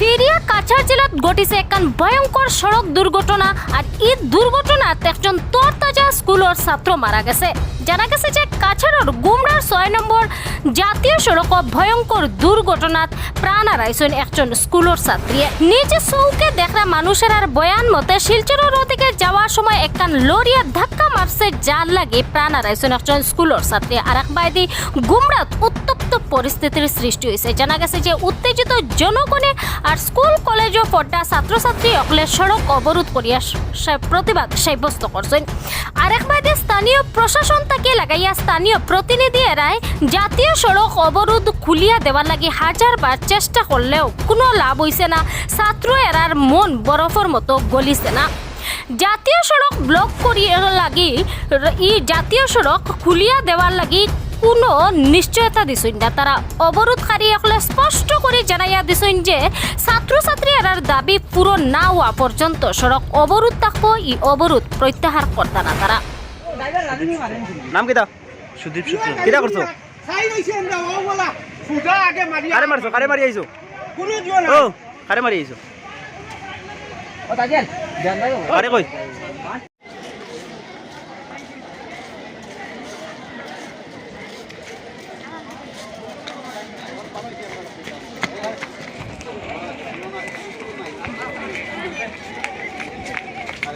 ফেরিয়া কাছাড় জেলাত ঘটিছে একখান ভয়ঙ্কর সড়ক দুর্ঘটনা আর এই দুর্ঘটনাত একজন ছাত্র মারা গেছে। জানা গেছে যে কাছাড়ের গুমরার ছয় নম্বর জাতীয় সড়ক ভয়ঙ্কর দুর্ঘটনাত প্রাণ হারাইছেন একজন স্কুলের ছাত্রী নিজে চৌকে দেখা মানুষের আর বয়ান মতে শিলচরের ওদিকে যাওয়ার সময় একখান লরিয়া ধাক্কা মারছে যার লাগে প্রাণ হারাইছেন একজন স্কুলের ছাত্রী আর এক বাইদি গুমরাত উত্তপ্ত পরিস্থিতির সৃষ্টি হয়েছে জানা গেছে যে উত্তেজিত জনগণে আর স্কুল কলেজ ও পড়া ছাত্রছাত্রী অকলে সড়ক করিয়া সা- প্রতিবাদ সাব্যস্ত করছেন আরেক বাইদে স্থানীয় প্রশাসন তাকে লাগাইয়া স্থানীয় প্রতিনিধি এরাই জাতীয় সড়ক অবরোধ খুলিয়া দেওয়ার লাগি হাজারবার চেষ্টা করলেও কোনো লাভ হইছে না। ছাত্র এরার মন বরফের মতো গলিছে না। জাতীয় সড়ক ব্লক করিয়া লাগি ই জাতীয় সড়ক খুলিয়া দেওয়ার লাগি কোনো নিশ্চয়তা দিছেন না তারা অবরোধকারী সকলে স্পষ্ট করে জানাইয়া দিছেন যে ছাত্রছাত্রী এরার দাবি পূরণ না হওয়া পর্যন্ত সড়ক অবরোধ থাকব ই অবরোধ প্রত্যাহার করতা না তারা নাম কিতা সুদীপ সূত্র কিতা করছ খাই রইছে আমরা ও বলা। ফুটা আগে মারি কারে মারছো কারে মারি আইছো ও কারে মারি আইছো কারে কই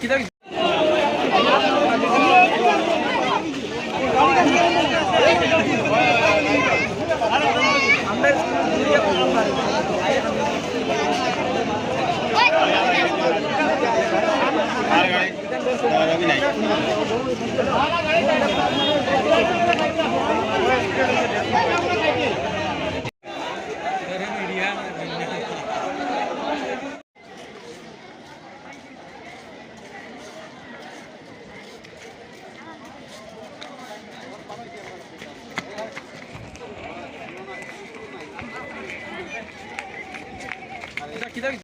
আর গাড়ি নাই 左